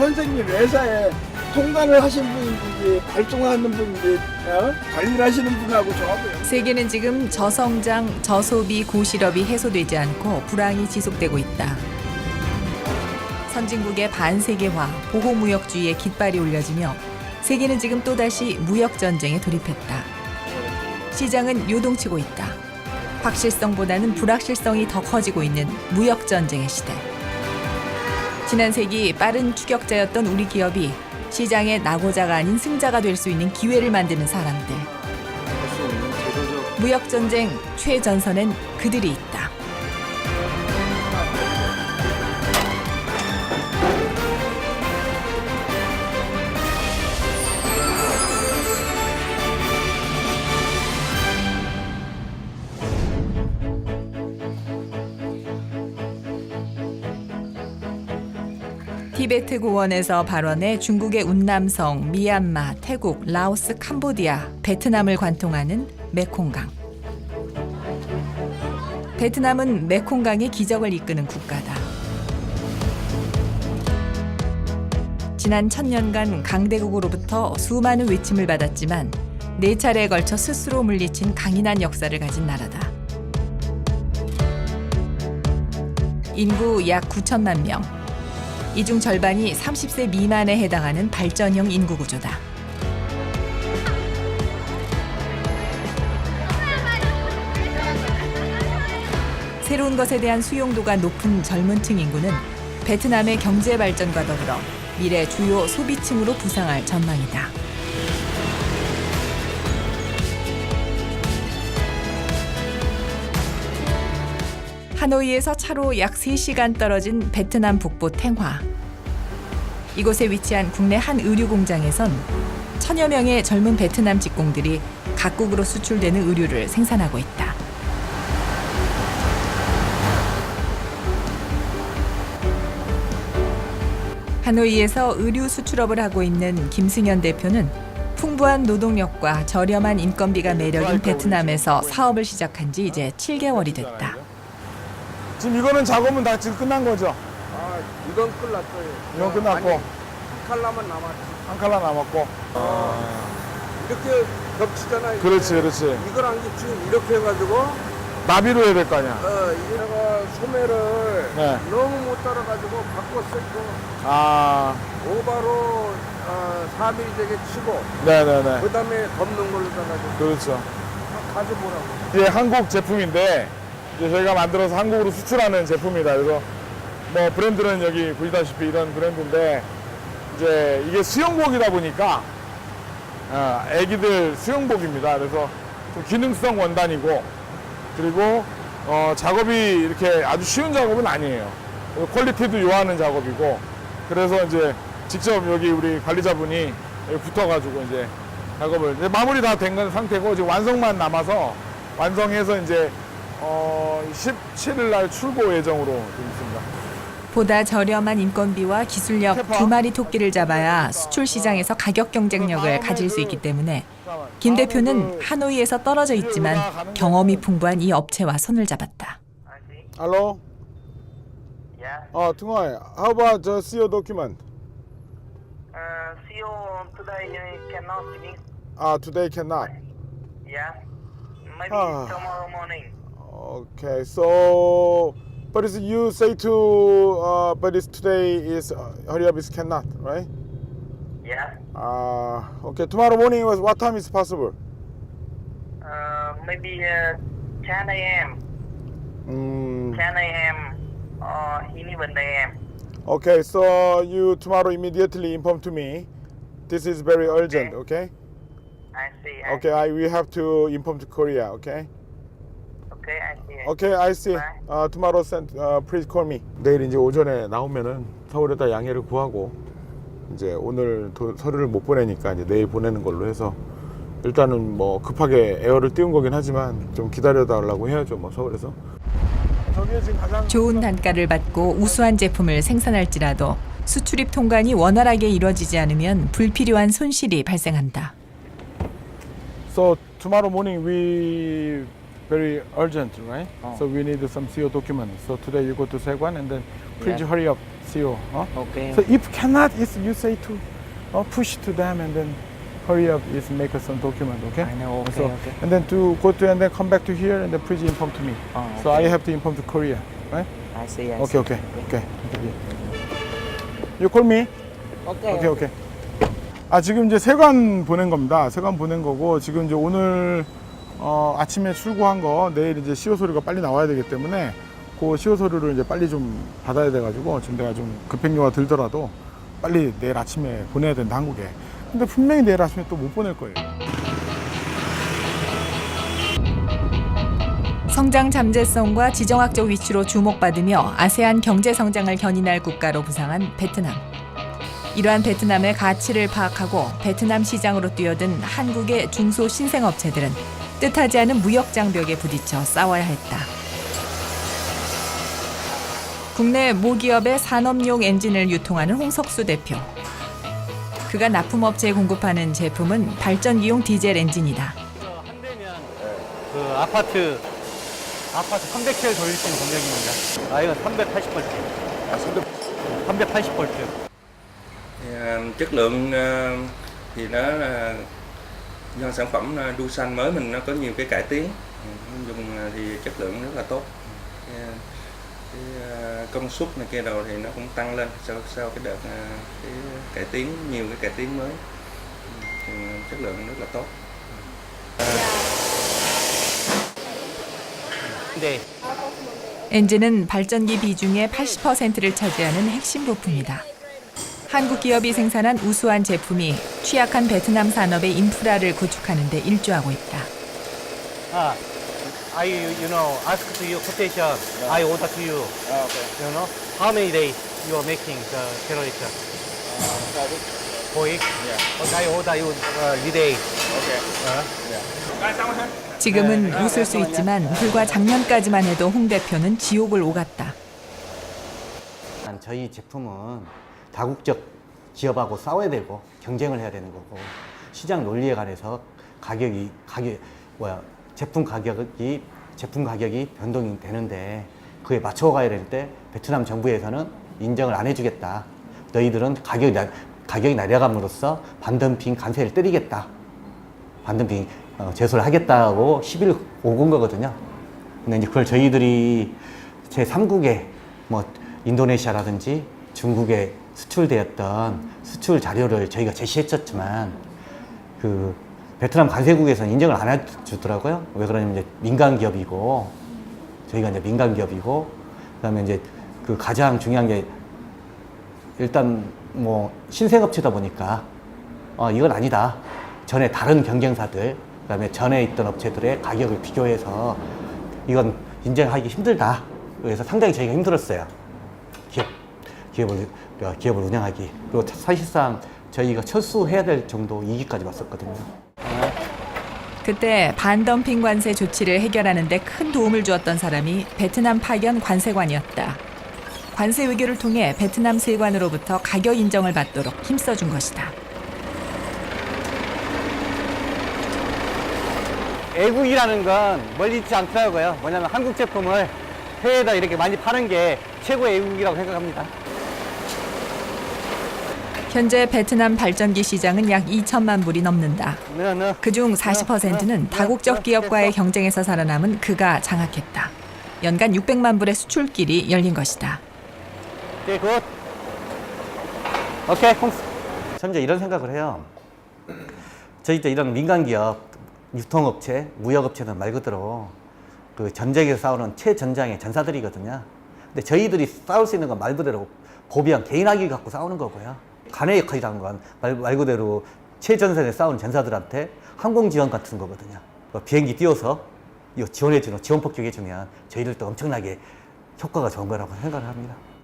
선생님 회사에 통관을 하신 분인지 발송하는 분인지 어? 관리를 하시는 분하고 저하고요. 세계는 지금 저성장, 저소비, 고실업이 해소되지 않고 불황이 지속되고 있다. 선진국의 반세계화, 보호무역주의의 깃발이 올려지며 세계는 지금 또다시 무역 전쟁에 돌입했다. 시장은 요동치고 있다. 확실성보다는 불확실성이 더 커지고 있는 무역 전쟁의 시대. 지난 세기 빠른 추격자였던 우리 기업이 시장의 낙오자가 아닌 승자가 될 수 있는 기회를 만드는 사람들. 무역 전쟁 최전선엔 그들이 있다. 티베트 고원에서 발원해 중국의 운남성, 미얀마, 태국, 라오스, 캄보디아, 베트남을 관통하는 메콩강. 베트남은 메콩강의 기적을 이끄는 국가다. 지난 천년간 강대국으로부터 수많은 외침을 받았지만 네 차례에 걸쳐 스스로 물리친 강인한 역사를 가진 나라다. 인구 약 9천만 명. 이 중 절반이 30세 미만에 해당하는 발전형 인구 구조다. 새로운 것에 대한 수용도가 높은 젊은 층 인구는 베트남의 경제 발전과 더불어 미래 주요 소비층으로 부상할 전망이다. 하노이에서 차로 약 3시간 떨어진 베트남 북부 탱화. 이곳에 위치한 국내 한 의류 공장에선 천여 명의 젊은 베트남 직공들이 각국으로 수출되는 의류를 생산하고 있다. 하노이에서 의류 수출업을 하고 있는 김승현 대표는 풍부한 노동력과 저렴한 인건비가 매력인 베트남에서 사업을 시작한 지 이제 7개월이 됐다. 지금 이거는 작업은 다 지금 끝난 거죠? 아, 이건 끝났어요. 이건 끝났고 칼라만 남았지. 한 칼라 남았고. 이렇게 겹치잖아요. 그렇지, 그렇지. 이거랑 지금 이렇게 해가지고 나비로 해야 될 거 아니야. 어, 얘가 소매를 네. 너무 못 따라가지고 바꿨어 이거 아, 오바로 어, 4mm 되게 치고 네네네. 그 다음에 덮는 걸로 따가지고 그렇죠. 가져보라고. 이게 한국 제품인데 저희가 만들어서 한국으로 수출하는 제품이다. 그래서 뭐 브랜드는 여기 보시다시피 이런 브랜드인데 이제 이게 수영복이다 보니까 어, 애기들 수영복입니다. 그래서 좀 기능성 원단이고 그리고 어, 작업이 이렇게 아주 쉬운 작업은 아니에요. 퀄리티도 요하는 작업이고 그래서 이제 직접 여기 우리 관리자분이 여기 붙어가지고 이제 작업을 이제 마무리 다된 상태고 지금 완성만 남아서 완성해서 이제 어 17일 날 출고 예정으로 있습니다. 보다 저렴한 인건비와 기술력 두 마리 토끼를 잡아야 수출 시장에서 가격 경쟁력을 가질 수 있기 때문에 김 대표는 하노이에서 떨어져 있지만 경험이 풍부한 이 업체와 손을 잡았다. Yeah. 어, 통화해. How about the CEO document? Uh, CEO today you cannot finish. 아, today cannot. Yeah. Maybe Ah. tomorrow morning. Okay, so but it's you say to uh, but it's today is uh, hurry up is cannot, right? Yeah. Uh, okay, tomorrow morning was what time is possible? Uh, maybe uh, 10 a.m. Mm, 10 a.m. or 11 a.m. okay, so you tomorrow immediately inform to me. This is very urgent, okay? I see. I Okay, I we have to inform to Korea, okay? Okay, I see. Okay, I see. Bye. Uh, tomorrow send uh, please call me. 내일 이제 오전에 나오면은 서울에다 양해를 구하고 이제 오늘 도, 서류를 못 보내니까 이제 내일 보내는 걸로 해서 일단은 뭐 급하게 에어를 띄운 거긴 하지만 좀 기다려 달라고 해야죠, 뭐 서울에서. 저게 지금 가장 좋은 단가를 받고 우수한 제품을 생산할지라도 수출입 통관이 원활하게 이루어지지 않으면 불필요한 손실이 발생한다. So tomorrow morning we very urgent, right? So we need some CO documents. So today you go to Segwan and then please Yeah. hurry up, CO. Huh? Okay. So if cannot, is you say to uh, push to them and then hurry up is make us some document, okay? I know, okay, so, okay. And then to go to and then come back to here and then please inform to me. Oh, So I okay. have to inform to Korea, right? I see. I Okay, see. okay, okay. okay. yeah. You call me. Okay. 오케이 오케이. 아 지금 이제 세관 보낸 겁니다. 세관 보낸 거고 지금 이제 오늘 어, 아침에 출고한 거 내일 이제 시효 서류가 빨리 나와야 되기 때문에 그 시효 서류를 이제 빨리 좀 받아야 돼가지고 지금 내가 좀 급행료가 들더라도 빨리 내일 아침에 보내야 된다 한국에. 근데 분명히 내일 아침에 또 못 보낼 거예요. 성장 잠재성과 지정학적 위치로 주목받으며 아세안 경제 성장을 견인할 국가로 부상한 베트남. 이러한 베트남의 가치를 파악하고 베트남 시장으로 뛰어든 한국의 중소 신생업체들은 뜻하지 않은 무역 장벽에 부딪혀 싸워야 했다. 국내 모기업의 산업용 엔진을 유통하는 홍석수 대표. 그가 납품업체에 공급하는 제품은 발전기용 디젤 엔진이다. 한 대면 그 아파트 아파트 300채를 돌릴 수 있는 동력입니다. 아 이건 380볼트. 아 380볼트. Thì, à, chất lượng à, thì nó là do sản phẩm à, đu xanh mới mình nó có nhiều cái cải tiến Ừ, dùng à, thì chất lượng rất là tốt cái, à, cái à, công suất này kia đầu thì nó cũng tăng lên sau sau cái đợt à, cái cải tiến nhiều cái cải tiến mới Ừ, thì chất lượng rất là tốt 네. 엔진은 발전기 비중의 80%를 차지하는 핵심 부품이다. 한국 기업이 생산한 우수한 제품이 취약한 베트남 산업의 인프라를 구축하는 데 일조하고 있다. 아, I you know ask to you quotation. I order to you. 아, 오케이. You know how many days you are making the generator? Four weeks. Okay, I order you uh, three days. 지금은 웃을 수 있지만 불과 작년까지만 해도 홍 대표는 지옥을 오갔다. 저희 제품은 다국적 기업하고 싸워야 되고 경쟁을 해야 되는 거고 시장 논리에 관해서 가격이 가격 뭐야 제품 가격이 제품 가격이 변동이 되는데 그에 맞춰 가야 될 때 베트남 정부에서는 인정을 안 해주겠다. 너희들은 가격이 나, 가격이 내려감으로써 반덤핑 관세를 때리겠다. 반덤핑 어, 제소를 하겠다고 10일 오군 거거든요. 근데 이제 그걸 저희들이 제 3국에 뭐 인도네시아라든지 중국에 수출되었던 수출 자료를 저희가 제시했었지만 그 베트남 관세국에서는 인정을 안 해주더라고요. 왜 그러냐면 이제 민간 기업이고 저희가 이제 민간 기업이고 그다음에 이제 그 가장 중요한 게 일단 뭐 신생업체다 보니까 어, 이건 아니다. 전에 다른 경쟁사들, 그다음에 전에 있던 업체들의 가격을 비교해서 이건 인정하기 힘들다. 그래서 상당히 저희가 힘들었어요. 기업, 기업을, 어, 기업을 운영하기. 그리고 사실상 저희가 철수해야 될 정도 위기까지 왔었거든요. 그때 반덤핑 관세 조치를 해결하는 데 큰 도움을 주었던 사람이 베트남 파견 관세관이었다. 관세 외교를 통해 베트남 세관으로부터 가격 인정을 받도록 힘써준 것이다. 애국이라는 건 멀리 있지 않더라고요. 뭐냐면 한국 제품을 해외에다 이렇게 많이 파는 게 최고의 애국이라고 생각합니다. 현재 베트남 발전기 시장은 약 2천만 불이 넘는다. 그중 40%는 다국적 기업과의 경쟁에서 살아남은 그가 장악했다. 연간 600만 불의 수출길이 열린 것이다. 오케이, 굿. 오케이, 콩스. 현재 이런 생각을 해요. 저희 때 이런 민간 기업, 유통업체, 무역업체는 말 그대로 그 전쟁에서 싸우는 최전장의 전사들이거든요. 근데 저희들이 싸울 수 있는 건 말 그대로 고비한 개인학위 갖고 싸우는 거고요. 간의 역할이라는 건 말, 말 그대로 최전선에 싸우는 전사들한테 항공 지원 같은 거거든요. 뭐 비행기 띄워서 이거 지원해주는 지원 폭격해주면 저희들도 엄청나게 효과가 좋은 거라고 생각을 합니다.